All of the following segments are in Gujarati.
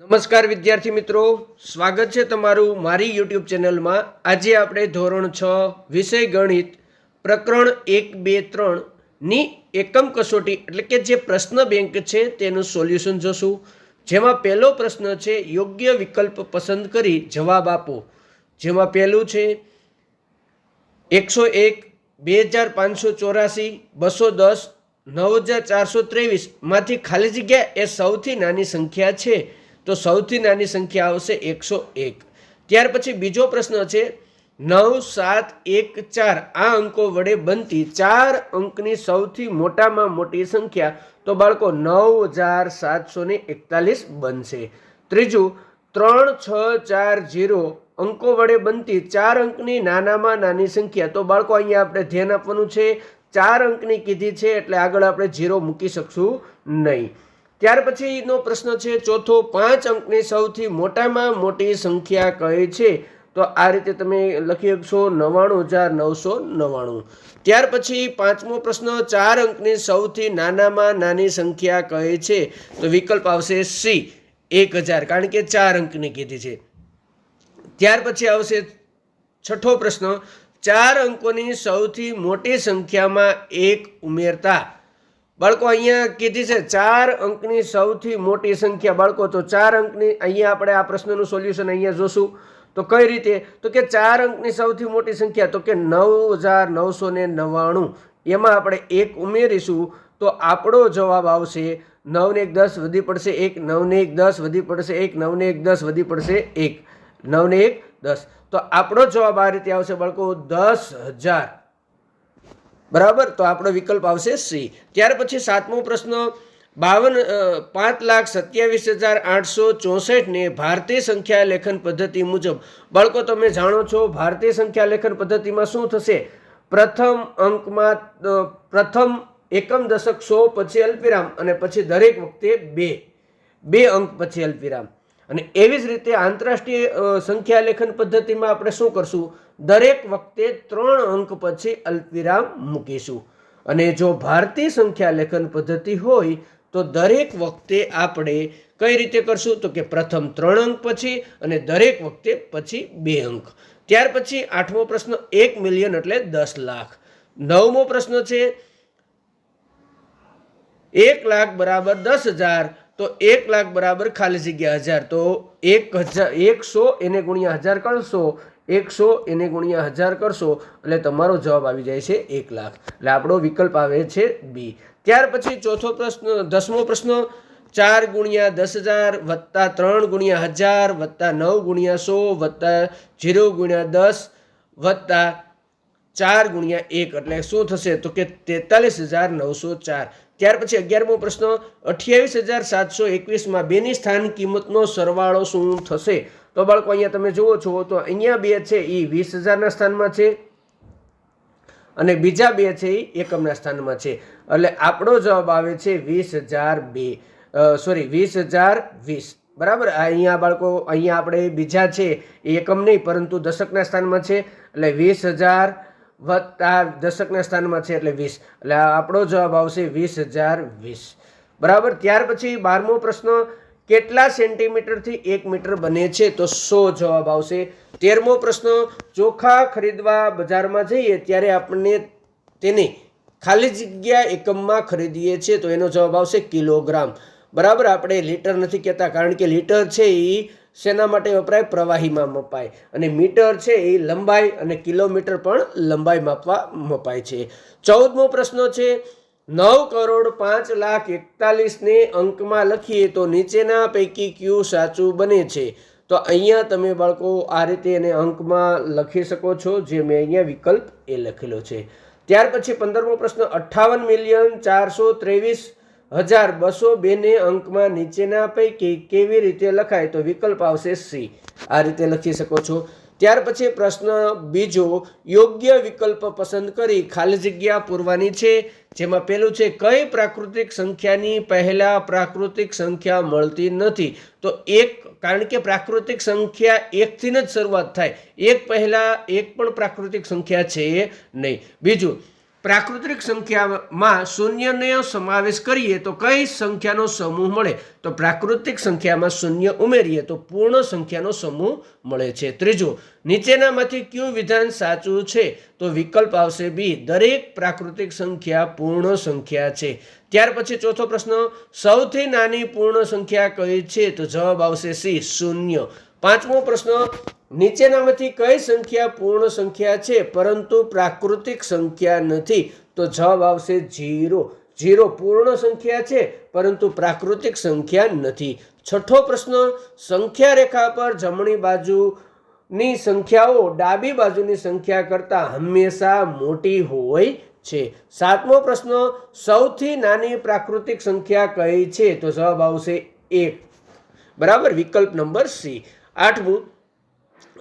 નમસ્કાર વિદ્યાર્થી મિત્રો, સ્વાગત છે તમારું મારી યુટ્યુબ ચેનલમાં. આજે આપણે ધોરણ છ, વિષય ગણિત, પ્રકરણ એક, બે ત્રણની એકમ કસોટી એટલે કે જે પ્રશ્ન બેંક છે તેનું સોલ્યુશન જોશું. જેમાં પહેલો પ્રશ્ન છે, યોગ્ય વિકલ્પ પસંદ કરી જવાબ આપો. જેમાં પહેલું છે, એકસો એક, બે હજાર પાંચસો ચોરાસી, બસો દસ, નવ હજાર ચારસો ત્રેવીસમાંથી ખાલી જગ્યા એ સૌથી નાની સંખ્યા છે. તો સૌથી નાની સંખ્યા આવશે એકસો એક. ત્યાર પછી બીજો પ્રશ્ન છે, નવ, સાત, એક, ચાર, આ અંકો વડે બનતી ચાર અંકની સૌથી મોટામાં મોટી સંખ્યા તો બાળકો નવ હજાર સાતસો ને એકતાલીસ બનશે. ત્રીજું, ત્રણ, છ, ચાર, જીરો અંકો વડે બનતી ચાર અંકની નાનામાં નાની સંખ્યા તો બાળકો અહીંયા આપણે ધ્યાન આપવાનું છે, ચાર અંકની કીધી છે એટલે આગળ આપણે જીરો મૂકી શકશું નહીં. ત્યાર પછીનો પ્રશ્ન છે, ચોથો પાંચ અંકની સૌથી મોટામાં મોટી સંખ્યા કહે છે? તો આ રીતે તમે લખી શકશો નવ્વાણું હજાર નવસો નવ્વાણું. ત્યાર પછી પાંચમો પ્રશ્ન, ચાર અંકની સૌથી નાનામાં નાની સંખ્યા કહે છે? તો વિકલ્પ આવશે સી, એક હજાર, કારણ કે ચાર અંકની કીધી છે. ત્યાર પછી આવશે છઠ્ઠો પ્રશ્ન, ચાર અંકોની સૌથી મોટી સંખ્યામાં એક ઉમેરતા બાળકો અહીંયા કીધી છે, ચાર અંકની સૌથી મોટી સંખ્યા બાળકો. તો ચાર અંકની, અહીંયા આપણે આ પ્રશ્નનું સોલ્યુશન અહીંયા જોશું. તો કઈ રીતે? તો કે ચાર અંકની સૌથી મોટી સંખ્યા, તો કે નવ હજાર નવસો નવ્વાણું. એમાં આપણે એક ઉમેરીશું, તો આપણો જવાબ આવશે, નવને એક દસ વધી પડશે એક, નવને એક દસ વધી પડશે એક, નવને એક દસ વધી પડશે એક, નવને એક દસ. તો આપણો જવાબ આ રીતે આવશે બાળકો, દસ હજાર. બરાબર? તો આપણો વિકલ્પ આવશે સી. ત્યાર પછી સાતમો પ્રશ્ન, બાવન પાંચ લાખ સત્યાવીસ હજાર આઠસો ચોસઠને ભારતીય સંખ્યા લેખન પદ્ધતિ મુજબ, બાળકો તમે જાણો છો ભારતીય સંખ્યા લેખન પદ્ધતિમાં શું થશે? પ્રથમ અંકમાં પ્રથમ એકમ દશક સો પછી અલ્પિરામ અને પછી દરેક વખતે બે. બે અંક પછી અલ્પિરામ અને એવી જ રીતે આંતરરાષ્ટ્રીય સંખ્યા લેખન પદ્ધતિમાં આપણે શું કરશું? દરેક વખતે ત્રણ અંક પછી અલ્પવિરામ મૂકીશું. અને જો ભારતીય સંખ્યા લેખન પદ્ધતિ હોય, તો દરેક વખતે આપણે કઈ રીતે કરશું? તો કે પ્રથમ ત્રણ અંક પછી અને દરેક વખતે પછી બે અંક. ત્યાર પછી આઠમો પ્રશ્ન એક મિલિયન એટલે દસ લાખ. નવમો પ્રશ્ન છે, એક લાખ બરાબર દસ હજાર. તો એક લાખ બરાબર ખાલી જગ્યા હજાર. તો એક હજાર એકસો એને ગુણ્યા હજાર કરશો એકસો એને ગુણ્યા હજાર કરશો એટલે તમારો જવાબ આવી જાય છે એક લાખ. એટલે આપણો વિકલ્પ આવે છે બી. ત્યાર પછી ચોથો પ્રશ્ન, દસમો પ્રશ્ન, ચાર ગુણ્યા દસ હજાર વત્તા ત્રણ ગુણ્યા હજાર વત્તા નવ ગુણ્યા સો વત્તા જીરો ગુણ્યા દસ વત્તા ચાર ગુણ્યા એક. એટલે શું થશે? તો કે તેતાલીસ હજાર નવસો ચાર. ત્યાર પછી અગિયારમો પ્રશ્ન, અઠ્યાવીસ હજાર સાતસો એકવીસમાં બેની સ્થાન કિંમતનો સરવાળો શું થશે? તો બાળકો, અહીંયા તમે જુઓ છો, તો અહીંયા બે છે, એ વીસ હજારના સ્થાનમાં છે અને બીજા બે છે, એ એકમના સ્થાનમાં છે. એટલે આપણો જવાબ આવે છે વીસ હજાર બે. સોરી વીસ હજાર વીસ. બરાબર? અહીંયા બાળકો, અહીંયા આપણે બીજા છે, એ એકમ નહીં, પરંતુ દશકના સ્થાનમાં છે. એટલે વીસ હજાર વત્તા દશકના સ્થાનમાં છે, એટલે વીસ. એટલે આપણો જવાબ આવશે વીસ હજાર વીસ. બરાબર? ત્યાર પછી બારમો પ્રશ્ન કેટલા સેન્ટીમીટરથી એક મીટર બને છે તો સો જવાબ આવશે. તેરમો પ્રશ્ન, ચોખા ખરીદવા બજારમાં જઈએ ત્યારે આપણને તેને ખાલી જગ્યા એકમમાં ખરીદીએ છીએ તો એનો જવાબ આવશે કિલોગ્રામ. બરાબર, આપણે લીટર નથી કહેતા કારણ કે લીટર છે એ શેના માટે વપરાય? પ્રવાહીમાં મપાય. અને મીટર છે એ લંબાઈ અને કિલોમીટર પણ લંબાઈ માપવા મપાય છે. ચૌદમો પ્રશ્ન છે નવ કરોડ પાંચ લાખ એકતાલીસને અંકમાં લખીએ તો નીચેના પૈકી કયું સાચું બને છે? તો અહીંયા તમે બાળકો આ રીતે એને અંકમાં લખી શકો છો, જે મેં અહીંયા વિકલ્પ એ લખેલો છે. ત્યાર પછી પંદરમો પ્રશ્ન, અઠ્ઠાવન મિલિયન ચારસો ત્રેવીસ હજાર બસો બેને અંકમાં નીચેના પૈકી કેવી રીતે લખાય? તો વિકલ્પ આવશે સી. આ રીતે લખી શકો છો. ત્યાર પછી પ્રશ્ન બીજો, યોગ્ય વિકલ્પ પસંદ કરી ખાલી જગ્યા પૂરવાની છે, જેમાં પહેલું છે, કઈ પ્રાકૃતિક સંખ્યાની પહેલા પ્રાકૃતિક સંખ્યા મળતી નથી? તો એક, કારણ કે પ્રાકૃતિક સંખ્યા એકથી જ શરૂઆત થાય. એક પહેલા એક પણ પ્રાકૃતિક સંખ્યા છે નહીં. બીજું પ્રાકૃતિક સંખ્યામાં શૂન્યનો સમાવેશ કરીએ તો કઈ સંખ્યાનો સમૂહ મળે? તો પ્રાકૃતિક સંખ્યામાં શૂન્ય ઉમેરીએ તો પૂર્ણ સંખ્યાનો સમૂહ મળે છે. ત્રીજું, નીચેનામાંથી કયું વિધાન સાચું છે? તો વિકલ્પ આવશે બી, દરેક પ્રાકૃતિક સંખ્યા પૂર્ણ સંખ્યા છે. ત્યાર પછી ચોથો પ્રશ્ન, સૌથી નાની પૂર્ણ સંખ્યા કઈ છે? તો જવાબ આવશે સી, શૂન્ય. પાંચમો પ્રશ્ન નીચેનામાંથી કઈ સંખ્યા પૂર્ણ સંખ્યા છે? પરંતુ પ્રાકૃતિક સંખ્યા નથી. તો જવાબ આવશે જીરો. જીરો પૂર્ણ સંખ્યા છે, પરંતુ પ્રાકૃતિક સંખ્યા નથી. છઠ્ઠો પ્રશ્ન, સંખ્યા રેખા પર જમણી બાજુની સંખ્યાઓ ડાબી બાજુની સંખ્યા કરતાં હંમેશા મોટી હોય છે. સાતમો પ્રશ્ન, સૌથી નાની પ્રાકૃતિક સંખ્યા કઈ છે? તો જવાબ આવશે એક બરાબર? વિકલ્પ નંબર સી. આઠમું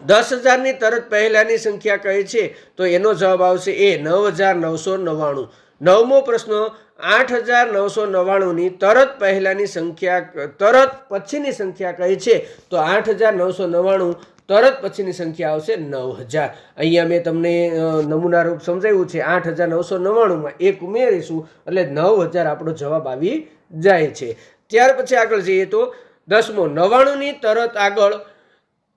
દસ હજારની તરત પહેલાંની સંખ્યા કહે છે, તો એનો જવાબ આવશે એ નવ હજાર નવસો નવ્વાણું. નવમો પ્રશ્ન, આઠ હજાર નવસો નવ્વાણુંની તરત પહેલાંની સંખ્યા, તરત પછીની સંખ્યા કહે છે, તો આઠ હજાર નવસો નવ્વાણું તરત પછીની સંખ્યા આવશે નવ હજાર. અહીંયા મેં તમને નમૂના રૂપ સમજાવ્યું છે, આઠ હજાર નવસો નવ્વાણુંમાં એક ઉમેરીશું, એટલે નવ હજાર આપણો જવાબ આવી જાય છે. ત્યાર પછી આગળ જઈએ તો દસમો, નવ્વાણુંની તરત આગળ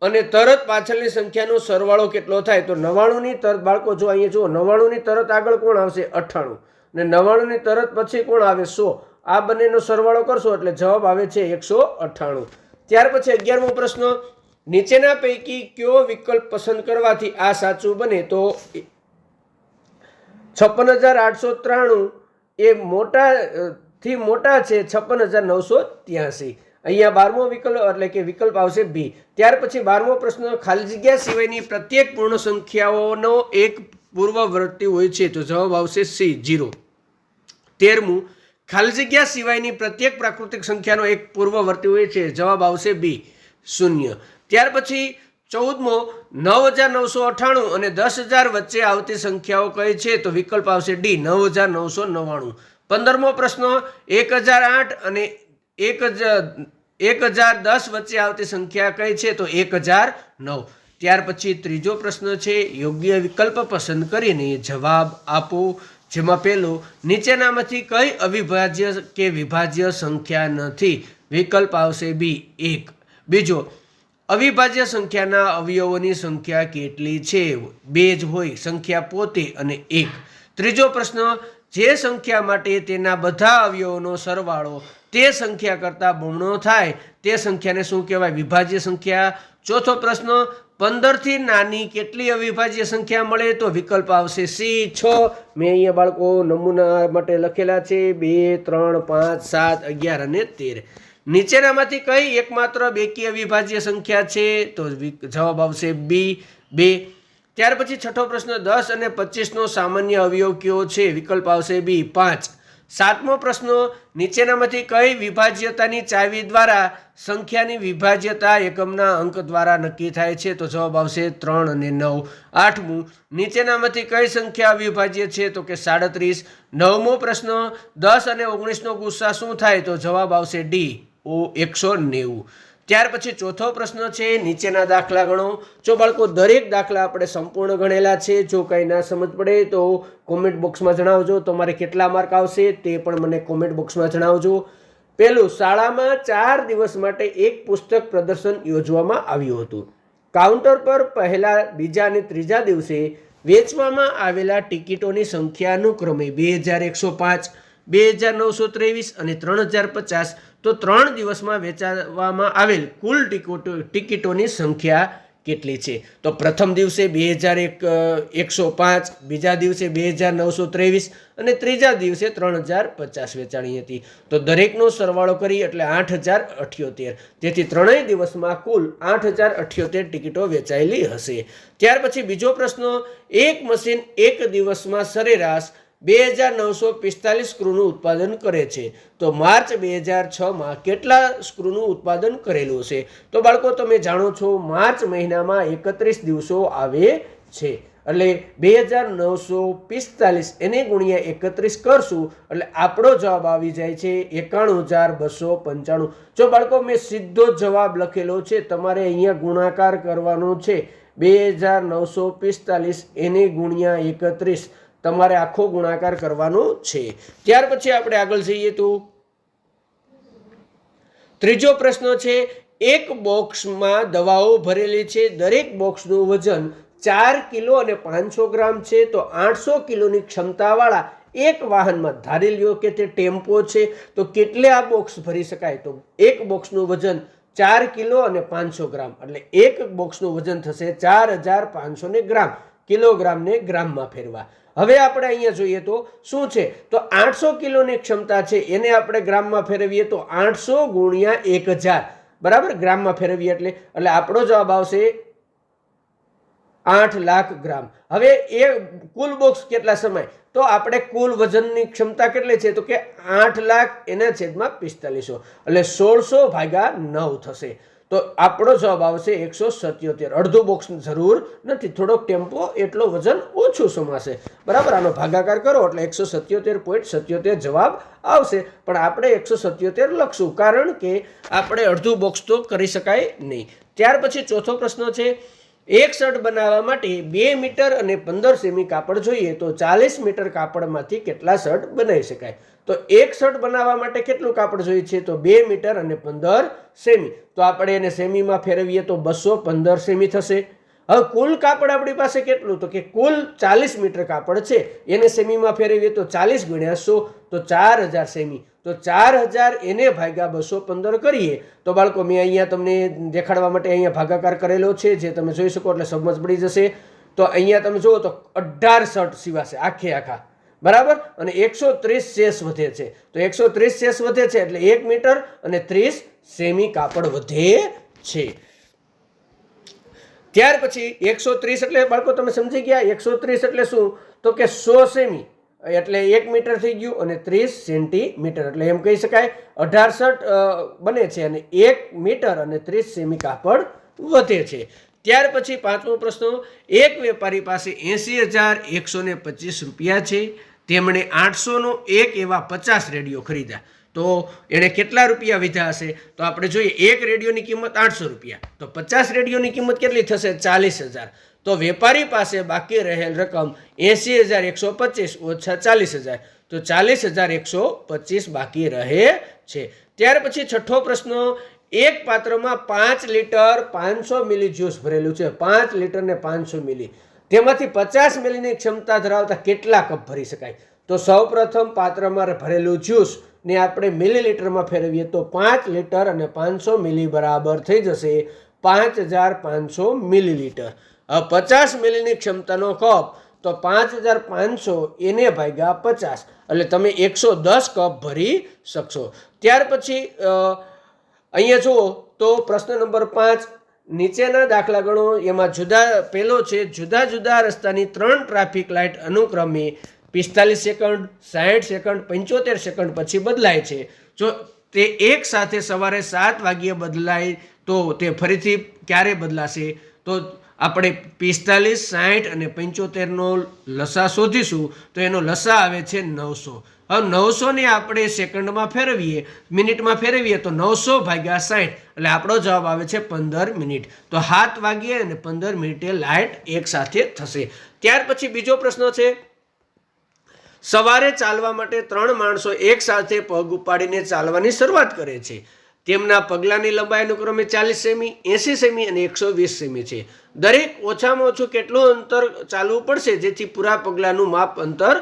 અને તરત પાછળની સંખ્યાનો સરવાળો કેટલો થાય? તો નવ્વાણુંની તરત, બાળકો જો અહીંયા જુઓ, નવ્વાણુંની તરત આગળ કોણ આવશે? અઠ્ઠાણું. ને નવ્વાણુંની તરત પછી કોણ આવે? સો. આ બંનેનો સરવાળો કરશો એટલે જવાબ આવે છે એકસો અઠ્ઠાણું. ત્યાર પછી અગિયારમો પ્રશ્ન, નીચેના પૈકી કયો વિકલ્પ પસંદ કરવાથી આ સાચું બને? તો છપ્પન હજાર આઠસો ત્રાણું એ મોટા થી મોટા છે છપ્પન હજાર નવસો ત્યાસી. અહીંયા બારમો વિકલ્પ, એટલે કે વિકલ્પ આવશે બી. ત્યાર પછી બારમો પ્રશ્ન, ખાલી જગ્યા સિવાયની પ્રત્યેક પૂર્ણ સંખ્યાઓનો એક પૂર્વવર્તી હોય છે, તો જવાબ આવશે સી, જીરો. તેરમું, ખાલી જગ્યા સિવાયની પ્રત્યેક પ્રાકૃતિક સંખ્યાનો એક પૂર્વવર્તી હોય છે, જવાબ આવશે બી, શૂન્ય. ત્યાર પછી ચૌદમો નવ હજાર નવસો અઠ્ઠાણું અને દસ હજાર વચ્ચે આવતી સંખ્યાઓ કઈ છે, તો વિકલ્પ આવશે ડી નવ હજાર નવસો નવ્વાણું. પંદરમો પ્રશ્ન એક હજાર આઠ અને એક હજાર એક હજાર દસ વચ્ચે આવતી સંખ્યા કઈ છે? તો એક હજાર નવ. ત્યાર પછી ત્રીજો પ્રશ્ન છે, યોગ્ય વિકલ્પ પસંદ કરીને જવાબ આપો. જેમાં પહેલો નીચેનામાંથી કઈ અવિભાજ્ય કે વિભાજ્ય સંખ્યા નથી? વિકલ્પ આવશે બી, એક. બીજો, અવિભાજ્ય સંખ્યાના અવયવોની સંખ્યા કેટલી છે? બે જ હોય, સંખ્યા પોતે અને એક. ત્રીજો પ્રશ્ન, જે સંખ્યા માટે તેના બધા અવયવોનો સરવાળો તે સંખ્યા કરતાં બમણો થાય. તે સંખ્યાને શું કહેવાય? વિભાજ્ય સંખ્યા. ચોથો પ્રશ્ન, પંદરથી નાની કેટલી અવિભાજ્ય સંખ્યા મળે? તો વિકલ્પ આવશે સી, છ. મેં અહીંયા બાળકો નમૂના માટે લખેલા છે. બે, ત્રણ, પાંચ, સાત, અગિયાર અને તેર. નીચેનામાંથી કઈ એકમાત્ર બેકી અવિભાજ્ય સંખ્યા છે? તો જવાબ આવશે બી, બે. ત્યાર પછી છઠ્ઠો પ્રશ્ન, દસ અને પચીસનો સામાન્ય અવયવ કયો છે? વિકલ્પ આવશે બી, પાંચ. સાતમો પ્રશ્ન, નીચેનામાંથી કઈ વિભાજ્યતાની ચાવી દ્વારા સંખ્યાની વિભાજ્યતા એકમના અંક દ્વારા નક્કી થાય છે? તો જવાબ આવશે ત્રણ અને નવ. આઠમું, નીચેનામાંથી કઈ સંખ્યા અવિભાજ્ય છે? તો કે સાડત્રીસ. નવમો પ્રશ્ન, દસ અને ઓગણીસનો ગુસ્સા શું થાય? તો જવાબ આવશે ડી. ઓ, એકસો નેવું. ત્યાર પછી ચોથો પ્રશ્ન છે, નીચેના દાખલા ગણો. જો બાળકો દરેક દાખલા આપણે સંપૂર્ણ ગણેલા છે, જો કંઈ ના સમજ પડે તો કોમેન્ટ બોક્સમાં જણાવજો. તમારે કેટલા માર્ક આવશે તે પણ મને કોમેન્ટ બોક્સમાં જણાવજો. પહેલું, શાળામાં ચાર દિવસ માટે એક પુસ્તક પ્રદર્શન યોજવામાં આવ્યું હતું. કાઉન્ટર પર પહેલા, બીજા અને ત્રીજા દિવસે વેચવામાં આવેલા ટિકિટોની સંખ્યા અનુક્રમે બે હજાર એકસો પાંચ, બે હજાર નવસો ત્રેવીસ અને ત્રણ હજાર પચાસ તો ત્રણ દિવસમાં વેચાવામાં આવેલ કુલ ટિકિટો ટિકિટોની સંખ્યા કેટલી છે? તો પ્રથમ દિવસે બે હજાર એક એકસો પાંચ, બીજા દિવસે બે હજાર નવસો ત્રેવીસ અને ત્રીજા દિવસે ત્રણ હજાર પચાસ વેચાણી હતી. તો દરેકનો સરવાળો કરી એટલે આઠ હજાર અઠ્યોતેર. તેથી ત્રણેય દિવસમાં કુલ આઠ હજાર અઠ્યોતેર ટિકિટો વેચાયેલી હશે. ત્યાર પછી બીજો પ્રશ્ન, એક મશીન એક દિવસમાં સરેરાશ બે હજાર નવસો પિસ્તાલીસ સ્ક્રૂનું ઉત્પાદન કરે છે. તો માર્ચ બે હજાર છમાં કેટલા સ્ક્રૂનું ઉત્પાદન કરેલું છે તો બાળકો, તમે જાણો છો, માર્ચ મહિનામાં એકત્રીસ દિવસો આવે છે. એટલે બે હજાર નવસો પિસ્તાલીસ એને ગુણ્યા એકત્રીસ કરશું. એટલે આપણો જવાબ આવી જાય છે એકાણું હજાર બસો પંચાણું. જો બાળકો, મેં સીધો જવાબ લખેલો છે. તમારે અહીંયા ગુણાકાર કરવાનો છે. બે હજાર નવસો પિસ્તાલીસ એને ગુણ્યા એકત્રીસ. તમારે આખો ગુણાકાર કરવાનો છે. ત્યાર પછી આપણે આગળ જઈએ તો. ત્રીજો પ્રશ્ન છે, એક બોક્સમાં દવાઓ ભરેલી છે. દરેક બોક્સનું વજન ચાર કિલો અને પાંચસો ગ્રામ છે. તો આઠસો કિલોની ક્ષમતાવાળા એક વાહનમાં ધારી લ્યો કે તે ટેમ્પો છે. તો કેટલે આ બોક્સ ભરી શકાય? તો એક બોક્સનું વજન ચાર કિલો અને પાંચસો ગ્રામ. એટલે એક બોક્સનું વજન થશે ચાર હજાર પાંચસો ગ્રામ. કિલોગ્રામને ગ્રામમાં ફેરવા. હવે આપણે અહીંયા જોઈએ તો શું છે? તો આઠસો કિલોની ક્ષમતા છે, એને આપણે ગ્રામમાં ફેરવીએ તો આઠસો ગુણ્યા એક હજાર. બરાબર? ગ્રામમાં ફેરવીએ એટલે એટલે આપણો જવાબ આવશે આઠ લાખ ગ્રામ. હવે એ કુલ બોક્સ કેટલા સમય? તો આપણે કુલ વજનની ક્ષમતા કેટલી છે? તો કે આઠ લાખ એના છેદમાં પિસ્તાલીસો. એટલે સોળસો ભાગ્યા નવ થશે. તો આપણો જવાબ આવશે એકસો સત્યોતેર. અડધો બોક્સ જરૂર નથી. થોડોક ટેમ્પો એટલો વજન ઓછું સમાશે. બરાબર? આનો ભાગાકાર કરો એટલે એકસો સત્યોતેર પોઈન્ટ સત્યોતેર જવાબ આવશે. પણ આપણે એકસો સત્યોતેર લખશું કારણ કે આપણે અડધું બોક્સ તો કરી શકાય નહીં. ત્યાર પછી ચોથો પ્રશ્ન છે એક શર્ટ બનાવવા માટે બે મીટર અને પંદર સેમી કાપડ જોઈએ તો ચાલીસ મીટર કાપડમાંથી કેટલા શર્ટ બનાવી શકાય? તો એક શર્ટ બનાવવા માટે કેટલું કાપડ જોઈએ છે? તો બે મીટર અને પંદર સેમી. તો આપણે એને સેમીમાં ફેરવીએ તો બસો પંદર સેમી થશે. હવે કુલ કાપડ આપણી પાસે કેટલું? તો કે કુલ ચાલીસ મીટર કાપડ છે. એને સેમીમાં ફેરવીએ તો ચાલીસ ગુણ્યા સો, તો ચાર હજાર સેમી. તો ચાર હજાર એને ભાગ્યા બસો પંદર કરીએ. તો બાળકો, મેં અહીંયા તમને દેખાડવા માટે અહીંયા ભાગાકાર કરેલો છે, જે તમે જોઈ શકો એટલે સમજ પડી જશે. તો અહીંયા તમે જુઓ તો અઢાર શર્ટ સિવાશે, આખે આખા. બરાબર? અને એકસો ત્રીસ શેષ વધે છે. તો એકસો ત્રીસ શેષ વધે છે એટલે એક મીટર અને ત્રીસ સેમી કાપડ વધે છે. ત્યાર પછી એકસો ત્રીસ એટલે બાળકો તમે સમજી ગયા, એકસો ત્રીસ એટલે શું? તો કે સો સેમી. એટલે એક મીટર થઈ ગયું અને ત્રીસ સેન્ટીમીટર. એટલે એમ કહી શકાય અઢારસઠ બને છે અને એક મીટર અને ત્રીસ સેમી કાપડ વધે છે. ત્યાર પછી પાંચમો પ્રશ્ન, એક વેપારી પાસે એંસી હજાર એકસો પચીસ રૂપિયા છે. તેમણે આઠસોનો એક એવા પચાસ રેડિયો ખરીદ્યા. તો એણે કેટલા રૂપિયા વીધા હશે? તો આપણે જોઈએ, એક રેડિયોની કિંમત આઠસો રૂપિયા. તો પચાસ રેડિયોની કિંમત કેટલી થશે? ચાલીસ હજાર. તો વેપારી પાસે બાકી રહેલ રકમ એંસી હજાર એકસો પચીસ ઓછા ચાલીસ હજાર. તો ચાલીસ હજાર એકસો પચીસ બાકી રહે છે. ત્યાર પછી છઠ્ઠો પ્રશ્ન, એક પાત્રમાં પાંચ લીટર પાંચસો મિલી જ્યુસ ભરેલું છે. પાંચ લીટર ને પાંચસો મિલી. તેમાંથી પચાસ મિલીની ક્ષમતા ધરાવતા કેટલા કપ ભરી શકાય? તો સૌપ્રથમ પાત્રમાં ભરેલું જ્યુસ ને આપણે મિલીલીટરમાં ફેરવીએ તો પાંચ લીટર અને પાંચસો મિલી બરાબર થઈ જશે પાંચ હજાર પાંચસો મિલીલીટર. હવે પચાસ મિલીની ક્ષમતાનો કપ, તો પાંચ હજાર પાંચસો એને ભાગ્યા પચાસ. એટલે તમે એકસો દસ કપ ભરી શકશો. ત્યાર પછી અહીંયા જુઓ, તો પ્રશ્ન નંબર પાંચ, નીચેના દાખલા ગણો એમાં જુદા પહેલો છે, જુદા જુદા રસ્તાની ત્રણ ટ્રાફિક લાઇટ અનુક્રમે પિસ્તાલીસ સેકન્ડ સાઠ સેકન્ડ, પંચોતેર સેકન્ડ પછી બદલાય છે. જો તે એક સાથે સવારે સાત વાગ્યે બદલાય તો તે ફરીથી ક્યારે બદલાશે? તો આપણે પિસ્તાલીસ સાઠ અને પંચોતેરનો લસા શોધીશું તો એનો લસા આવે છે નવસો. હવે નવસોને આપણે સેકન્ડમાં ફેરવીએ, મિનિટમાં ફેરવીએ તો નવસો ભાગ્યા સાઠ એટલે આપણો જવાબ આવે છે પંદર મિનિટ. તો સાત વાગ્યે અને પંદર મિનિટે લાઇટ એક સાથે થશે. ત્યાર પછી બીજો પ્રશ્ન છે સવારે ચાલવા માટે ત્રણ માણસો એકસાથે પગ ઉપાડીને ચાલવાની શરૂઆત કરે છે. તેમના પગલાંની લંબાઈ અનુક્રમે ચાલીસ સેમી, એંસી સેમી અને એકસો વીસ સેમી છે. દરેક ઓછામાં ઓછું કેટલું અંતર ચાલવું પડશે જેથી પૂરા પગલાંનું માપ અંતર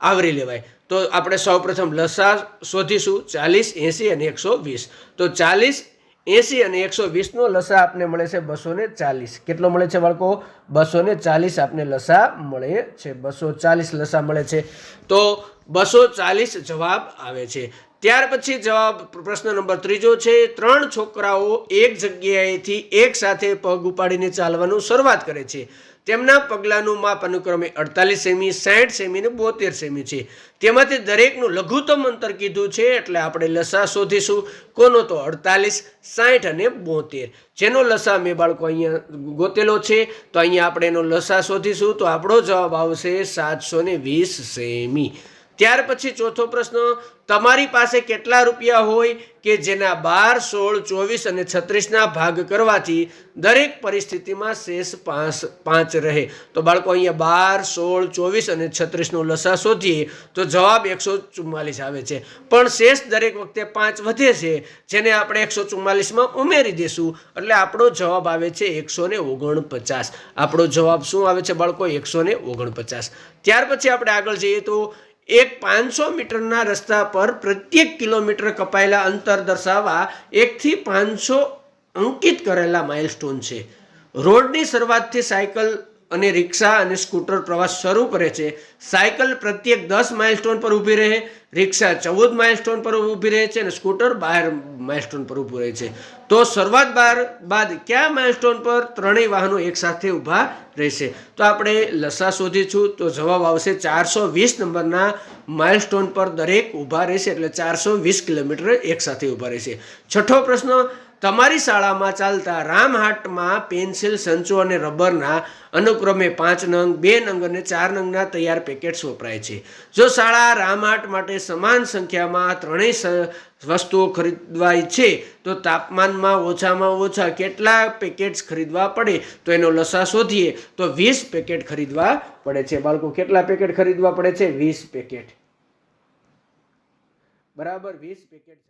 આવરી લેવાય. તો આપણે સૌપ્રથમ લસા શોધીશું. ચાલીસ, એંસી અને એકસો વીસ. તો ચાલીસ એંસી અને એકસો વીસનો લસા આપને મળે છે બસો ચાલીસ. કેટલો મળે છે બાળકો? બસો ચાલીસ આપને લસા મળે છે. બસો ચાલીસ લસા મળે છે. તો બસો ચાલીસ જવાબ આવે છે. ત્યાર પછી જવાબ પ્રશ્ન નંબર ત્રીજો છે, ત્રણ છોકરાઓ એક જગ્યાએથી એક સાથે પગ ઉપાડીને ચાલવાનું શરૂઆત કરે છે. તેમના પગલાંનું માપ અનુક્રમે અડતાલીસ સેમી સાઠ સેમી ને બોતેર સેમી છે. તેમાંથી દરેકનું લઘુત્તમ અંતર કીધું છે એટલે આપણે લસા શોધીશું. કોનો તો અડતાલીસ સાઠ અને બોતેર. જેનો લસા મેં બાળકો અહીંયા ગોતેલો છે, તો અહીંયા આપણે એનો લસા શોધીશું, તો આપણો જવાબ આવશે સાતસો વીસ સેમી. ત્યાર પછી ચોથો પ્રશ્ન, તમારી પાસે કેટલા રૂપિયા હોય કે જેના બાર, સોળ, ચોવીસ અને છત્રીસના ભાગ કરવાથી દરેક પરિસ્થિતિમાં શેષ પાંચ પાંચ રહે. તો બાળકો, અહીંયા બાર, સોળ, ચોવીસ અને છત્રીસનો લસા શોધીએ તો જવાબ એકસો ચુમ્માલીસ આવે છે. પણ શેષ દરેક વખતે પાંચ વધે છે, જેને આપણે એકસો ચુમ્માલીસમાં ઉમેરી દઈશું એટલે આપણો જવાબ આવે છે એકસો ને ઓગણપચાસ. આપણો જવાબ શું આવે છે બાળકો? એકસો ને ઓગણપચાસ. ત્યાર પછી આપણે આગળ જઈએ તો એક પાંચસો મીટરના રસ્તા પર પ્રત્યેક કિલોમીટર કપાયેલા અંતર દર્શાવવા એકથી પાંચસો અંકિત કરેલા માઇલસ્ટોન છે. રોડની શરૂઆતથી સાયકલ અને રિક્ષા અને સ્કૂટર પ્રવાસ શરૂ કરે છે. સાયકલ પ્રત્યેક દસ માઇલસ્ટોન પર ઊભી રહે, રિક્ષા ચૌદ માઇલસ્ટોન પર ઊભી રહે છે અને સ્કૂટર બાર માઇલસ્ટોન પર ઊભું રહે છે. તો શરૂઆત બાર બાદ કયા માઇલસ્ટોન પર ત્રણેય વાહનો એકસાથે ઊભા રહેશે? તો આપણે લસા શોધીશું. તો જવાબ આવશે ચારસો વીસ નંબરના માઇલસ્ટોન પર દરેક ઊભા રહેશે એટલે ચારસો વીસ કિલોમીટર એકસાથે ઊભા રહેશે. છઠ્ઠો પ્રશ્ન તમારી શાળામાં ચાલતા રામહાટમાં પેન્સિલ, સંચો અને રબરના અનુક્રમે પાંચ નંગ, બે નંગ અને ચાર નંગના તૈયાર પેકેટ્સ વપરાય છે. જો શાળા રામહાટ માટે સમાન સંખ્યામાં ત્રણેય વસ્તુઓ ખરીદવાય છે, તો તાપમાનમાં ઓછામાં ઓછા કેટલા પેકેટ્સ ખરીદવા પડે, તો એનો લસા શોધીએ, તો વીસ પેકેટ ખરીદવા પડે છે. બાળકો, કેટલા પેકેટ ખરીદવા પડે છે? વીસ પેકેટ. બરાબર, વીસ પેકેટ.